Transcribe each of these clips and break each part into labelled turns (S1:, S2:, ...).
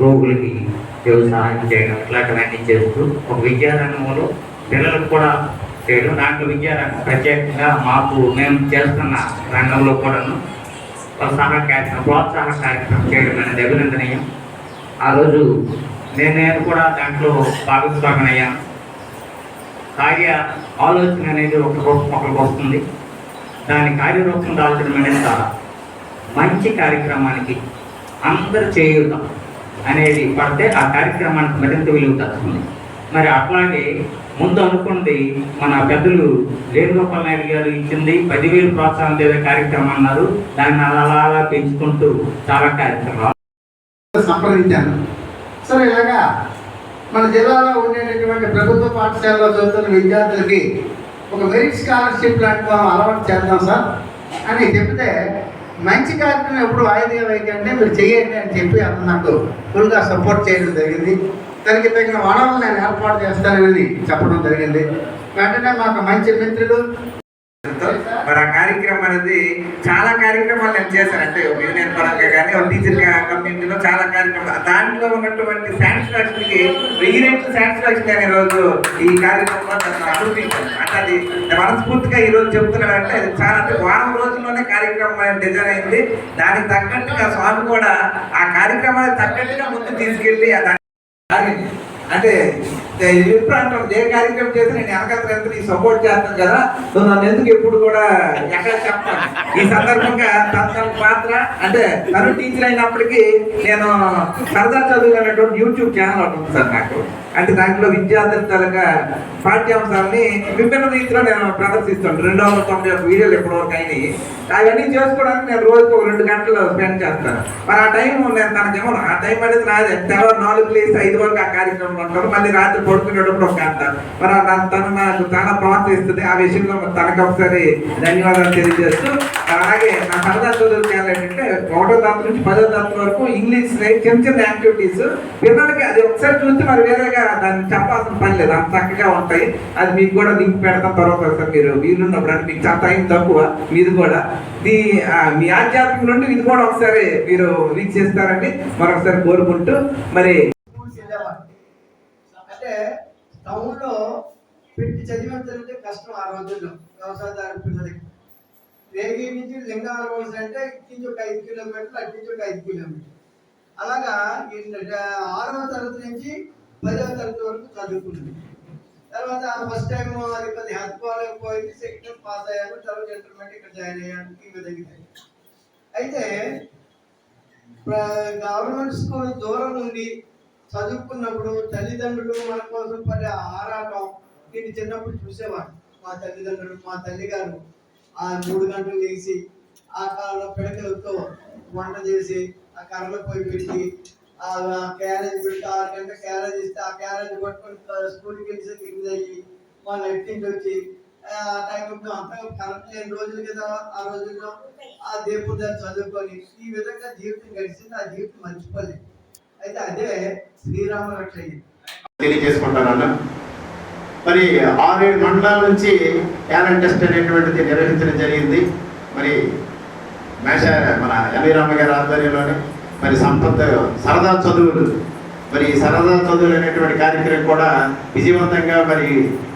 S1: రోగులకి వ్యవసాయం సహాయం చేయడం ఇట్లాంటివన్నీ చేస్తూ ఒక విద్యారంగంలో పిల్లలకు కూడా చేయడం. దాంట్లో విద్యారంగం ప్రత్యేకంగా మాకు మేము చేస్తున్న రంగంలో కూడాను ప్రోత్సాహ కార్యక్రమం ప్రోత్సాహ కార్యక్రమం చేయడం అనేది అభినందనీయం. ఆ రోజు నేను నేను కూడా దాంట్లో భాగస్వామిని కార్య ఆలోచన అనేది ఒక రూపం ఒకరికి వస్తుంది. దాని కార్యరూపం దాల్చడం అనేది చాలా మంచి కార్యక్రమానికి అందరు చేయుట అనేది పడితే ఆ కార్యక్రమానికి మరింత విలువ తగ్గుతుంది మరి అట్లాగే ముందు అనుకుంది మన పెద్దలు వేణుగోపాల్ నాయుడు గారు ఇచ్చింది పదివేలు ప్రోత్సాహం లేదా కార్యక్రమం అన్నారు. దాన్ని అలా అలా అలా పెంచుకుంటూ చాలా కార్యక్రమాలు.
S2: సంప్రదించాను. సరే ఇలాగా మన జిల్లాలో ఉండేటటువంటి ప్రభుత్వ పాఠశాలలో చదువుతున్న విద్యార్థులకి ఒక మెరిట్ స్కాలర్షిప్ ప్లాట్ఫామ్ అలవాటు చేద్దాం సార్ అని చెప్తే మంచి కార్యక్రమం ఎప్పుడు వాయిదా వేయకండి మీరు చేయండి అని చెప్పి అతను నాకు ఫుల్గా సపోర్ట్ చేయడం జరిగింది. దానికి తగిన వనరులు నేను ఏర్పాటు చేస్తానని చెప్పడం జరిగింది. వెంటనే మాకు మంచి మిత్రులు
S3: మరి ఆ కార్యక్రమం అనేది చాలా కార్యక్రమాలు నేను చేశాను. అంటే యూనియన్ పరంగా కానీ ఒక టీచర్ కమ్యూనిటీలో చాలా కార్యక్రమాలు. దాంట్లో ఉన్నటువంటి సాటిస్ఫాక్షన్కి వెయ్యి రెట్లు సాటిస్ఫాక్షన్ నేను ఈరోజు ఈ కార్యక్రమంలో నన్ను అనుభవించాను అంటే అది మనస్ఫూర్తిగా ఈ రోజు చెప్తున్నాను అంటే అది చాలా అంటే వారం రోజుల్లోనే కార్యక్రమం డిజైన్ అయింది. దానికి తగ్గట్టుగా స్వామి కూడా ఆ కార్యక్రమానికి తగ్గట్టుగా ముందు తీసుకెళ్ళి ఆ దాన్ని అంటే ఎప్పుడు అంటాం ఏ కార్యక్రమం చేసి నేను వెనకాల ఎంత సపోర్ట్ చేస్తాను కదా నువ్వు నన్ను ఎందుకు ఎప్పుడు కూడా ఎక్కడ చెప్తాను ఈ సందర్భంగా తన పాత్ర అంటే తను టీచర్ అయినప్పటికీ నేను సరదా చదువు అనేటువంటి యూట్యూబ్ ఛానల్ ఉంటుంది సార్ నాకు. అంటే దాంట్లో విద్యార్థుల తాలూకా పాఠ్యాంశాలని విభిన్న రీతిలో నేను ప్రదర్శిస్తాను. రెండు వందల తొంభై ఒక వీడియోలు ఇప్పటివరకు అయినాయి. అవన్నీ చేసుకోవడానికి నేను రోజుకు ఒక రెండు గంటలు స్పెండ్ చేస్తాను. మరి ఆ టైం నేను తనకేమో ఆ టైం అనేది రాదు. తెల్లవారు నాలుగు ప్లేస్ ఐదు వరకు ఆ కార్యక్రమం ఉంటారు. మళ్ళీ రాత్రి పడుకునేటప్పుడు ఒక గంట. మరి తను- నాకు చాలా ప్రోత్సహిస్తుంది. ఆ విషయంలో తనకు ఒకసారి ధన్యవాదాలు తెలియజేస్తూ అలాగే నా సరదా చదువు ఛానల్ ఏంటంటే ఒకటో తరగతి నుంచి పదో తరగతి వరకు ఇంగ్లీష్ చిన్న చిన్న యాక్టివిటీస్ పిల్లలకి అది ఒకసారి చూస్తే మరి వేరేగా దాన్ని చెప్పాల్సిన పని లేదు. అంత చక్కగా ఉంటాయి. అది మీకు కూడా లింక్ పెడతాం తర్వాత సార్ మీరు వీలున్నప్పుడు అంటే మీకు చాలా టైం తక్కువ. మీది కూడా. దీ మీ ఆధ్యాత్మిక నుండి ఇది కూడా ఒకసారి మీరు రీచ్ చేస్తారని మరొకసారి కోరుకుంటూ మరి
S2: అంటే టౌన్లో పెట్టి చదివించాలంటే కష్టం ఆ రోజుల్లో. వ్యవసాయదారు పిల్లలకి. రేగి నుంచి లింగాల వలస అంటే ఇటు ఒక ఐదు కిలోమీటర్లు అటు నుంచి ఒక ఐదు కిలోమీటర్లు. అలాగా ఆరవ తరగతి నుంచి పదవ తరగతి వరకు చదువుకున్నాను. తర్వాత ఫస్ట్ టైం అది కొద్దిగా హత్తుకోలేకపోయింది సెకండ్ టైం పాస్ అయ్యాను తర్వాత ఇంటర్మీడియట్ ఇక్కడ జాయిన్ అయ్యాను ఈ విధంగా అయితే గవర్నమెంట్ స్కూల్ దూరం నుండి చదువుకున్నప్పుడు తల్లిదండ్రులు మన కోసం పడే ఆరాటం నేను చిన్నప్పుడు చూసేవాడు మా తల్లిదండ్రులు మా తల్లిగారు ఆ మూడు గంటలు వేసి ఆ కాలంలో పిడకలతో వంట చేసి ఆ కర్రలో పోయి పెట్టి క్యారేజ్ పెట్టి ఆరు గంటల క్యారేజ్ ఇస్తే ఆ క్యారేజ్ పట్టుకొని స్కూల్కి వెళ్ళి ఎనిమిది అయ్యి వాళ్ళు ఇంటికి వచ్చి ఆ టైంలో అంతా కరెక్ట్ లేని రోజులు కదా ఆ రోజుల్లో ఆ దేవుడి దాన్ని చదువుకొని ఈ విధంగా జీవితం గడిచింది ఆ జీవితం మర్చిపోలేదు. అయితే అదే శ్రీరాములు అట్లయింది
S4: తెలియజేసుకుంటానన్న. మరి ఆరేడు మండలాల నుంచి టాలెంట్ టెస్ట్ అనేటువంటిది నిర్వహించడం జరిగింది. మరి మేష మన ఎన్వి రామ గారి ఆధ్వర్యంలోనే మరి సంపద సరదా చదువులు. మరి ఈ సరదా చదువులు అనేటువంటి కార్యక్రమం కూడా విజయవంతంగా మరి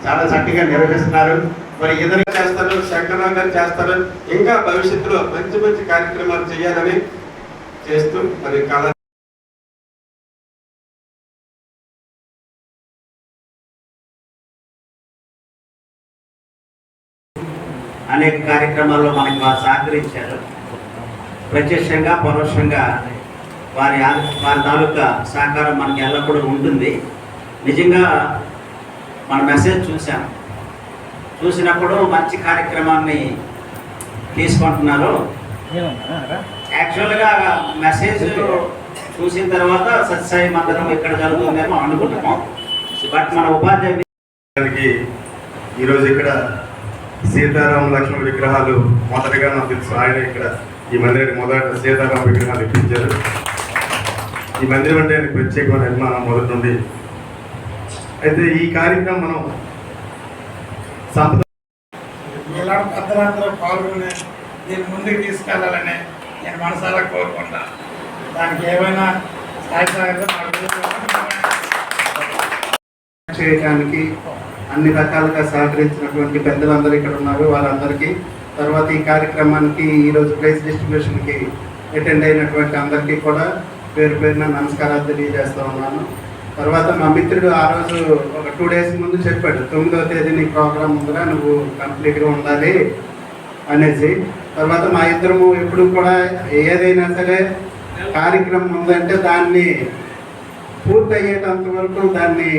S4: చాలా చక్కగా నిర్వహిస్తున్నారు. మరి ఇతర
S5: చేస్తారు శంకరరావు గారు చేస్తారు. ఇంకా భవిష్యత్తులో మంచి మంచి కార్యక్రమాలు చేయాలని చేస్తూ మరి కళ
S1: అనేక కార్యక్రమాల్లో మనకి సహకరించారు. ప్రత్యక్షంగా పరోక్షంగా వారి ఆ- వారి తాలూకా సహకారం మనకి ఎల్లప్పుడూ ఉంటుంది. నిజంగా మన మెసేజ్ చూసాం చూసినప్పుడు మంచి కార్యక్రమాన్ని తీసుకుంటున్నారు. యాక్చువల్గా మెసేజ్ చూసిన తర్వాత సత్సాయి మందిరం ఇక్కడ జరుగుతుందేమో అనుకుంటున్నాం. బట్ మన ఉపాధ్యాయులు
S6: గారికి ఈరోజు ఇక్కడ సీతారామ లక్ష్మణ విగ్రహాలు మొదటగా నాకు తెలుసు. ఆయన ఇక్కడ ఈ మందిరానికి మొదట సీతారామ విగ్రహాలు ఇప్పించారు. ఈ మందిరం అంటే ఆయనకు ప్రత్యేకమైన నిర్మాణం మొదటి నుండి. అయితే ఈ కార్యక్రమం మనం
S7: ఇలా పెద్దలందరూ పాల్గొని దీన్ని ముందుకు తీసుకెళ్ళాలని నేను మనసారా కోరుకుంటా దానికి ఏమైనా
S8: చేయడానికి అన్ని రకాలుగా సహకరించినటువంటి పెద్దలందరూ ఇక్కడ ఉన్నారు. వారందరికీ తర్వాత ఈ కార్యక్రమానికి ఈరోజు ప్రైజ్ డిస్ట్రిబ్యూషన్కి అటెండ్ అయినటువంటి అందరికీ కూడా పేరు పేరున నమస్కారాలు తెలియజేస్తూ ఉన్నాను. తర్వాత మా మిత్రుడు ఆ రోజు ఒక టూ డేస్ ముందు చెప్పాడు తొమ్మిదవ తేదీ నీ ప్రోగ్రామ్ ఉందిరా నువ్వు కంప్లీట్గా ఉండాలి అనేసి. తర్వాత మా ఇద్దరము ఎప్పుడు కూడా ఏదైనా సరే కార్యక్రమం ఉందంటే దాన్ని పూర్తయ్యేటంత వరకు దాన్ని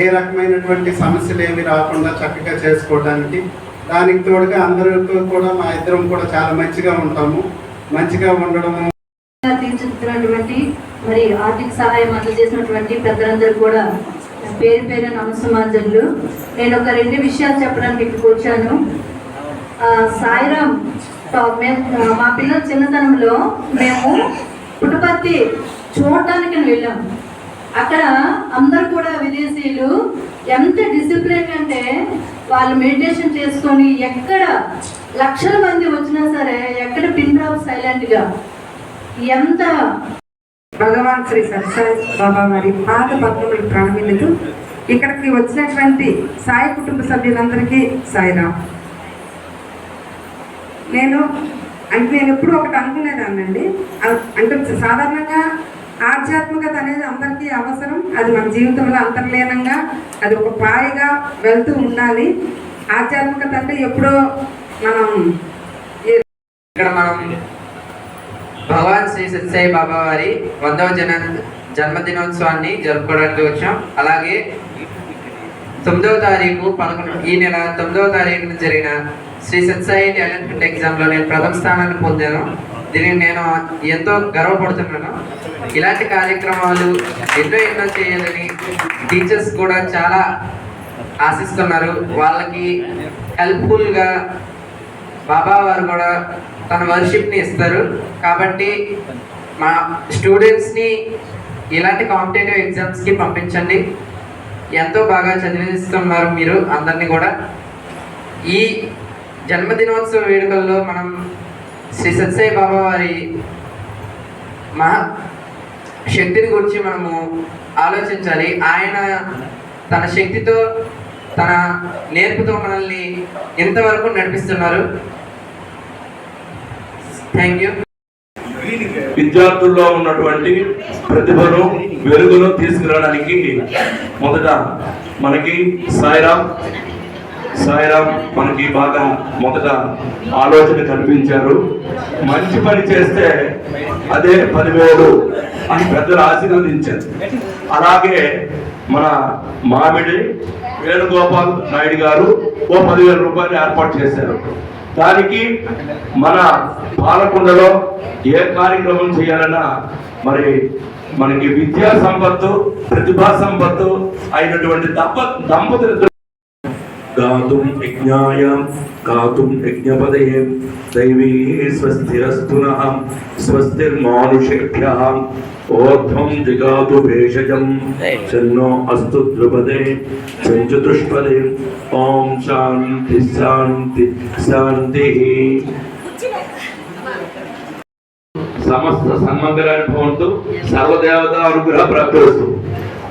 S8: ఏ రకమైనటువంటి సమస్యలు ఏమి రాకుండా చక్కగా చేసుకోవడానికి దానికి తోడుగా అందరితో కూడా మా ఇద్దరం కూడా చాలా మంచిగా ఉంటాము. మంచిగా ఉండడము
S9: తీర్చిదిద్దినటువంటి మరి ఆర్థిక సహాయం అందజేసినటువంటి పెద్దలందరూ కూడా పేరు పేరు నమస్సమాంజలు. నేను ఒక రెండు విషయాలు చెప్పడానికి ఇక్కడికి వచ్చాను. సాయిరామ్ టాప్ మేము మా పిల్లల చిన్నతనంలో మేము పుట్టపర్తి చూడటానికి వెళ్ళాం. అక్కడ అందరు కూడా విదేశీయులు ఎంత డిసిప్లిన్ అంటే వాళ్ళు మెడిటేషన్ చేసుకొని ఎక్కడ లక్షల మంది వచ్చినా సరే ఎక్కడ పిన్ డ్రాప్ సైలెంట్గా ఎంత?
S10: భగవాన్ శ్రీ సత్యసాయి బాబా వారి పాద పద్మములు ప్రణమిల్లుతూ ఇక్కడికి వచ్చినటువంటి సాయి కుటుంబ సభ్యులందరికీ సాయిరామ్. నేను అంటే నేను ఎప్పుడు ఒకటి అనుకునేదాన్నండి. అంటే సాధారణంగా ఆధ్యాత్మికత అనేది అందరికీ అవసరం. అది మన జీవితంలో అంతర్లీనంగా అది ఒక పాయిగా వెళ్తూ ఉండాలి. ఆధ్యాత్మికత అంటే ఎప్పుడో మనం
S11: ఇక్కడ మనం భగవాన్ శ్రీ సత్సాయి బాబా వారి వందవ జన జన్మదినోత్సవాన్ని జరుపుకోవడానికి వచ్చాం. అలాగే తొమ్మిదవ తారీఖు పదకొండు ఈ నెల తొమ్మిదవ తారీఖున జరిగిన శ్రీ సత్సాయి టాలెంట్ ఎగ్జామ్లో నేను ప్రథమ స్థానాన్ని పొందాను. దీనికి నేను ఎంతో గర్వపడుతున్నాను. ఇలాంటి కార్యక్రమాలు ఎన్నో ఎన్నో చేయాలని టీచర్స్ కూడా చాలా ఆశిస్తున్నారు. వాళ్ళకి హెల్ప్ఫుల్గా బాబా వారు కూడా తన వర్షిప్ని ఇస్తారు. కాబట్టి మా స్టూడెంట్స్ని ఇలాంటి కాంపిటేటివ్ ఎగ్జామ్స్కి పంపించండి. ఎంతో బాగా చదివిస్తున్నారు మీరు అందరినీ కూడా. ఈ జన్మదినోత్సవ వేడుకల్లో మనం శ్రీ సత్యసాయి బాబా వారి మహా శక్తిని గురించి మనము ఆలోచించాలి. ఆయన తన శక్తితో తన నేర్పుతో మనల్ని ఎంతవరకు నడిపిస్తున్నారు? థ్యాంక్ యూ
S12: విద్యార్థుల్లో ఉన్నటువంటి ప్రతిభను వెలుగును తీసుకురావడానికి మొదట మనకి సాయిరామ్ సాయిరామ్ మనకి బాగా మొదట ఆలోచన కనిపించారు మంచి పని చేస్తే అదే పదివేలు అని పెద్దలు ఆశీర్వదించారు. అలాగే మన మామిడి వేణుగోపాల్ నాయుడు గారు ఓ పదివేల రూపాయలు ఏర్పాటు చేశారు. దానికి మన పాలకొండలో ఏ కార్యక్రమం చేయాలన్నా మరి మనకి విద్యా సంపత్తు ప్రతిభా సంపత్తు అయినటువంటి దంప దంపతులు గాతుం విజ్ఞాయం గాతుం యజ్ఞపదయే దైవీ స్వస్తిరస్తు నః స్వస్తిర్మానుషేభ్యः ఓర్ధ్వం జిగాతు భేషజం చన్నో అస్తు ద్రుపదే చంచుతుష్పదే ఓం శాంతి శాంతి శాంతి సమస్త సన్మంగళాన్ని భవంతు సర్వదేవత అనుగ్రహ ప్రాప్తిరస్తు ఓం